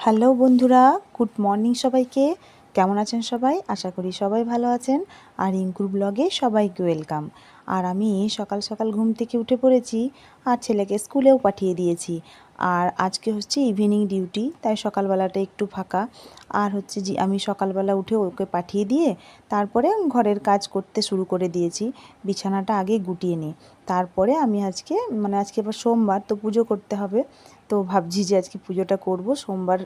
Hello বন্ধুরা, good morning সবাইকে। কেমন আছেন সবাই? আশা করি সবাই ভালো আছেন। আর ইনকুর ব্লগে সবাইকে ওয়েলকাম। আর আমি সকাল সকাল ঘুম থেকে উঠে পড়েছি আর ছেলেকে স্কুলেও পাঠিয়ে দিয়েছি। আর আজকে হচ্ছে ইভিনিং ডিউটি তাই সকালবেলাটা একটু ফাঁকা। আর হচ্ছে যে আমি সকালবেলা উঠে ওকে পাঠিয়ে দিয়ে তারপরে ঘরের কাজ করতে শুরু করে দিয়েছি। বিছানাটা আগে গুটিয়ে নিই তারপরে আমি আজকে মানে আজকে এবার সোমবার তো পুজো করতে হবে। তো ভাবছি যে আজকে পুজোটা করব। সোমবার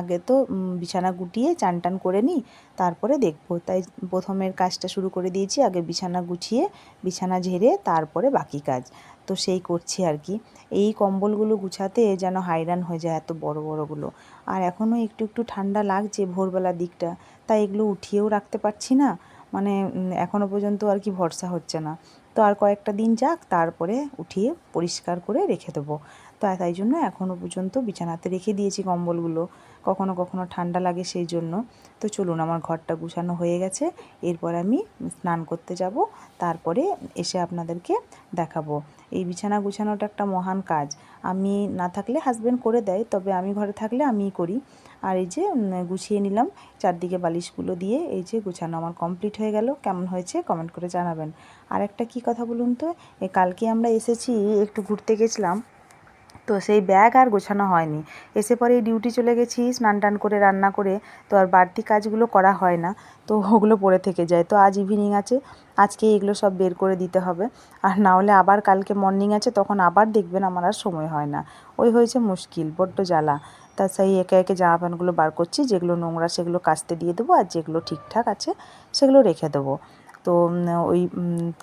আগে তো বিছানা গুটিয়ে চান টান করে নিই, তারপরে দেখব। তাই প্রথমের কাজটা শুরু করে দিয়েছি, আগে বিছানা গুছিয়ে, বিছানা ঝেড়ে তারপরে বাকি কাজ। তো সেই করছি আর কি। এই কম্বলগুলো গুছাতে যেন হাইরান হয়ে যায় এত বড় বড়গুলো। আর এখনও একটু একটু ঠান্ডা লাগছে ভোরবেলার দিকটা, তাই এগুলো উঠিয়েও রাখতে পারছি না। মানে এখনও পর্যন্ত আর কি ভরসা হচ্ছে না। তো আর কয়েকটা দিন যাক তারপরে উঠিয়ে পরিষ্কার করে রেখে দেবো। তো তাই জন্য এখনও পর্যন্ত বিছানাতে রেখে দিয়েছি কম্বলগুলো। কখনো কখনো ঠান্ডা লাগে সেই জন্য। তো চলুন, আমার ঘরটা গুছানো হয়ে গেছে। এরপর আমি স্নান করতে যাব। তারপরে এসে আপনাদেরকে দেখাবো। এই বিছানা গুছানোটা একটা মহান কাজ। আমি না থাকলে হাজব্যান্ড করে দেয়, তবে আমি ঘরে থাকলে আমিই করি। আর এই যে গুছিয়ে নিলাম। চারদিকে বালিশগুলো দিয়ে এই যে গুছানো আমার কমপ্লিট হয়ে গেল। কেমন হয়েছে কমেন্ট করে জানাবেন। আর একটা কী কথা বলুন তো? কালকে আমরা এসেছি, একটু ঘুরতে গেছিলাম। তো সেই ব্যাগ আর গোছানো হয়নি। এসে পরে ডিউটি চলে গেছি, স্নান টান করে, রান্না করে। তো আর বাড়তি কাজগুলো করা হয় না, তো ওগুলো পড়ে থেকে যায়। তো আজ ইভিনিং আছে আজকে এগুলো সব বের করে দিতে হবে। আর না হলে আবার কালকে মর্নিং আছে, তখন আবার দেখবেন আমার আর সময় হয় না। ওই হয়েছে মুশকিল, বড্ড জ্বালা। তা সেই একে একে জামা প্যান্টগুলো বার করছি, যেগুলো নোংরা সেগুলো কাচতে দিয়ে দেবো, আর যেগুলো ঠিকঠাক আছে সেগুলো রেখে দেবো। তো ওই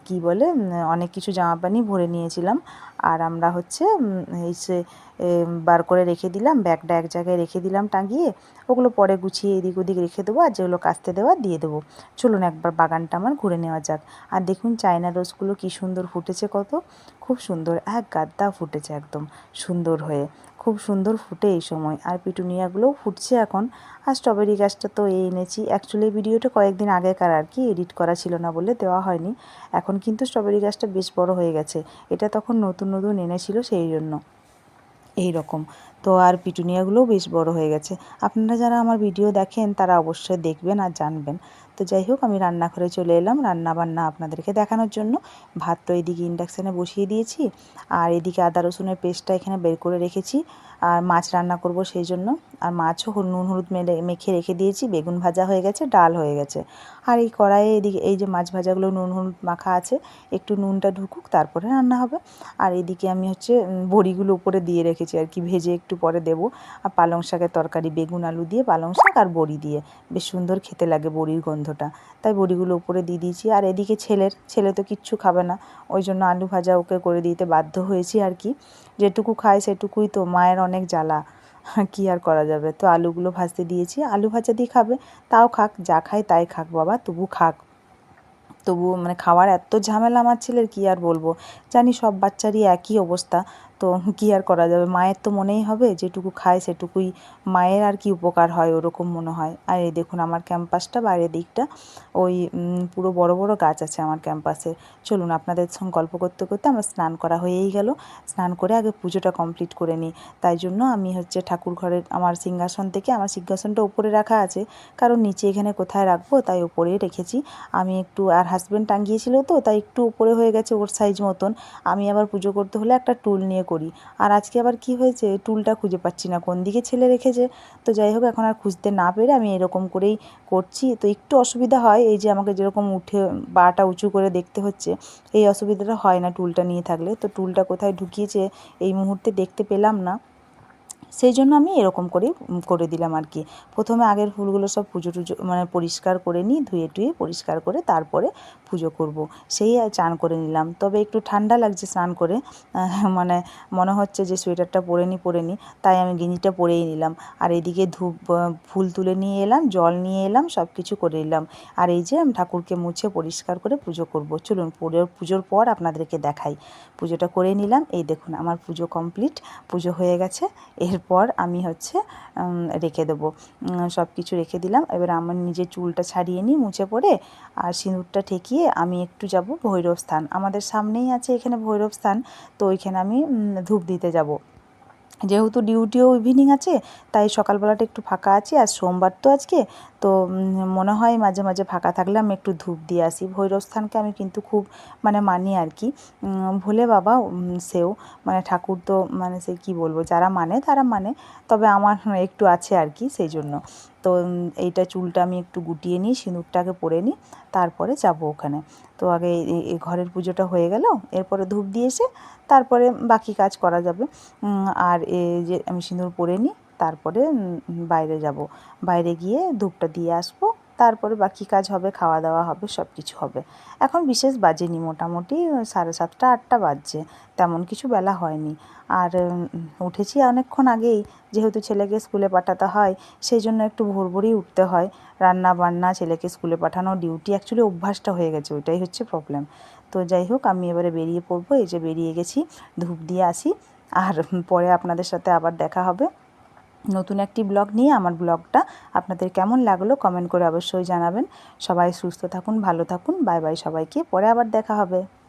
কী বলে অনেক কিছু জামা প্যান্টই ভরে নিয়েছিলাম। আর আমরা হচ্ছে এই সে বার করে রেখে দিলাম, ব্যাগটা এক জায়গায় রেখে দিলাম টাঙিয়ে, ওগুলো পরে গুছিয়ে এদিক ওদিক রেখে দেবো আর যেগুলো কাচতে দেওয়া দিয়ে দেবো। চলুন একবার বাগানটা আমার ঘুরে নেওয়া যাক। আর দেখুন চায়না রোজগুলো কী সুন্দর ফুটেছে কত। খুব সুন্দর এক গাদ্দা ফুটেছে একদম সুন্দর হয়ে। খুব সুন্দর ফুটে এই সময়। আর পিটুনিয়াগুলোও ফুটছে এখন। আর স্ট্রবেরি গাছটা তো এই এনেছি। অ্যাকচুয়ালি ভিডিওটা কয়েকদিন আগেকার আর কি। এডিট করা ছিল না বলে দেওয়া হয়নি। এখন কিন্তু স্ট্রবেরি গাছটা বেশ বড় হয়ে গেছে। এটা তখন নতুন নতুন এনেছিল সেই জন্য। এই রকম। তো আর পিটুনিয়াগুলোও বেশ বড় হয়ে গেছে। আপনারা যারা আমার ভিডিও দেখেন, তারা অবশ্যই দেখবেন আর জানবেন। তো যাই হোক, আমি রান্নাঘরে চলে এলাম। রান্না বান্না আপনাদেরকে দেখানোর জন্য। ভাত তো এদিকে ইন্ডাকশানে বসিয়ে দিয়েছি। আর এদিকে আদা রসুনের পেস্টটা এখানে বের করে রেখেছি। আর মাছ রান্না করব সেই জন্য। আর মাছও নুন, হলুদ মেলে, মেখে রেখে দিয়েছি। বেগুন ভাজা হয়ে গেছে, ডাল হয়ে গেছে। আর এই কড়াইয়ে এদিকে এই যে মাছ ভাজাগুলো নুন, হলুদ মাখা আছে, একটু নুনটা ঢুকুক, তারপরে রান্না হবে। আর এদিকে আমি হচ্ছে বড়িগুলো উপরে দিয়ে রেখেছি আর কি, ভেজে একটু পরে দেবো। আর পালং শাকের তরকারি, বেগুন, আলু দিয়ে পালং শাক আর বড়ি দিয়ে। বেশ সুন্দর খেতে লাগে বড়ির গন্ধটা। তাই বড়িগুলো উপরে দিয়ে দিয়েছি। আর এদিকে ছেলের, ছেলে তো কিচ্ছু খাবে না। ওই জন্য আলু ভাজা ওকে করে দিতে বাধ্য হয়েছি আর কি। যেটুকু খায় সেটুকুই তো, মায়ের অনেক জ্বালা। কী আর করা যাবে? তো আলুগুলো ভাজতে দিয়েছি। আলু ভাজা দিয়ে খাবে, তাও খাক, যা খায় তাই খাক বাবা, তবু খাক। তবু মানে খাওয়ার এত ঝামেলা আমার ছেলের, কী আর বলব? জানি সব বাচ্চারই একই অবস্থা। তো কী আর করা যাবে? মায়ের তো মনেই হবে, যেটুকু খায় সেটুকুই। মায়ের আর কি উপকার হয় ওরকম মনে হয়। আর এই দেখুন আমার ক্যাম্পাসটা, বাইরের দিকটা, ওই পুরো বড় বড় গাছ আছে আমার ক্যাম্পাসে। চলুন আপনাদের সঙ্গে গল্প করতে করতে আমার স্নান করা হয়েই গেল। স্নান করে আগে পুজোটা কমপ্লিট করে নিই। তাই জন্য আমি হচ্ছে ঠাকুর ঘরের আমার সিংহাসন থেকে আমার সিংহাসনটা উপরে রাখা আছে। কারণ নিচে এখানে কোথায় রাখব তাই ওপরেই রেখেছি। আমি একটু, আর হাজব্যান্ড টাঙ্গিয়েছিল তো, তাই একটু উপরে হয়ে গেছে ওর সাইজ মতন। আমি আবার পুজো করতে হলে একটা টুল নিয়ে করি। আর আজকে আবার কি হয়েছে? টুলটা খুঁজে পাচ্ছি না। কোন দিকে ছেলে রেখেছে? তো যাই হোক, এখন আর খুঁজতে না পেরে আমি এরকম করেই করছি। তো একটু অসুবিধা হয়, এই যে আমাকে যেরকম উঠে বাটা উঁচু করে দেখতে হচ্ছে, এই অসুবিধাটা হয় না টুলটা নিয়ে থাকলে। তো টুলটা কোথায় ঢুকিয়েছে, এই মুহূর্তে দেখতে পেলাম না। সেই জন্য আমি এরকম করেই করে দিলাম আর কি। প্রথমে আগের ফুলগুলো সব পুজো টুজো মানে পরিষ্কার করে নিই, ধুয়ে টুয়ে পরিষ্কার করে তারপরে পুজো করব। সেই চান করে নিলাম। তবে একটু ঠান্ডা লাগছে স্নান করে মানে মনে হচ্ছে যে সোয়েটারটা পরে নিই পরে নিই, তাই আমি গেঞ্জিটা পরেই নিলাম। আর এদিকে ধূপ ফুল তুলে নিয়ে এলাম, জল নিয়ে এলাম সব কিছু করে নিলাম। আর এই যে আমি ঠাকুরকে মুছে পরিষ্কার করে পুজো করব। চলুন পুজোর পুজোর পর আপনাদেরকে দেখাই। পুজোটা করে নিলাম। এই দেখুন, আমার পুজো কমপ্লিট, পুজো হয়ে গেছে। এরপর আমি হচ্ছে রেখে দেবো। সব কিছু রেখে দিলাম। এবার আমার নিজের চুলটা ছাড়িয়ে নিই মুছে পড়ে আর সিঁদুরটা ঠেকিয়ে আমি একটু যাব ভৈরব স্থান। আমাদের সামনেই আছে এখানে ভৈরব স্থান, তো ওইখানে আমি ধূপ দিতে যাব। যেহেতু ডিউটিও ইভিনিং আছে, তাই সকালবেলাটা একটু ফাঁকা আছি আর সোমবার তো আজকে, তো মনে হয় মাঝে মাঝে ফাঁকা থাকলে আমি একটু ধূপ দিয়ে আসি। ভৈরবস্থানকে আমি কিন্তু খুব মানে মানি আর কি। ভোলে বাবা সেও মানে ঠাকুর তো মানে সে কী বলব, যারা মানে তারা মানে তবে আমার একটু আছে আর কি, সেই জন্য। তো এইটা চুলটা আমি একটু গুটিয়ে নিই, সিঁদুরটাকে পরে নিই, তারপরে যাব ওখানে। তো আগে এই ঘরের পুজোটা হয়ে গেল, এরপরে ধূপ দিয়ে এসে তারপরে বাকি কাজ করা যাবে। আর এই যে আমি সিঁদুর পরে নিই, তারপরে বাইরে যাব। বাইরে গিয়ে ধূপটা দিয়ে আসব তারপরে বাকি কাজ হবে, খাওয়া দাওয়া হবে সব কিছু হবে। এখন বিশেষ বাজেনি মোটামুটি সাড়ে সাতটা, আটটা বাজছে। তেমন কিছু বেলা হয়নি। আর উঠেছি অনেকক্ষণ আগেই, যেহেতু ছেলেকে স্কুলে পাঠাতে হয় সেই জন্য একটু ভোর ভোরই উঠতে হয়। রান্না বান্না ছেলেকে স্কুলে পাঠানো, ডিউটি অ্যাকচুয়ালি অভ্যাসটা হয়ে গেছে, ওইটাই হচ্ছে প্রবলেম তো যাই হোক, আমি এবারে বেরিয়ে পড়ব, এই যে বেরিয়ে গেছি, ধূপ দিয়ে আসি। আর, পরে আপনাদের সাথে আবার দেখা হবে। নতুন একটি ব্লগ নিয়ে আমার ব্লগটা আপনাদের কেমন লাগল কমেন্ট করে অবশ্যই জানাবেন। সবাই সুস্থ থাকুন, ভালো থাকুন, বাই বাই সবাইকে। পরে আবার দেখা হবে।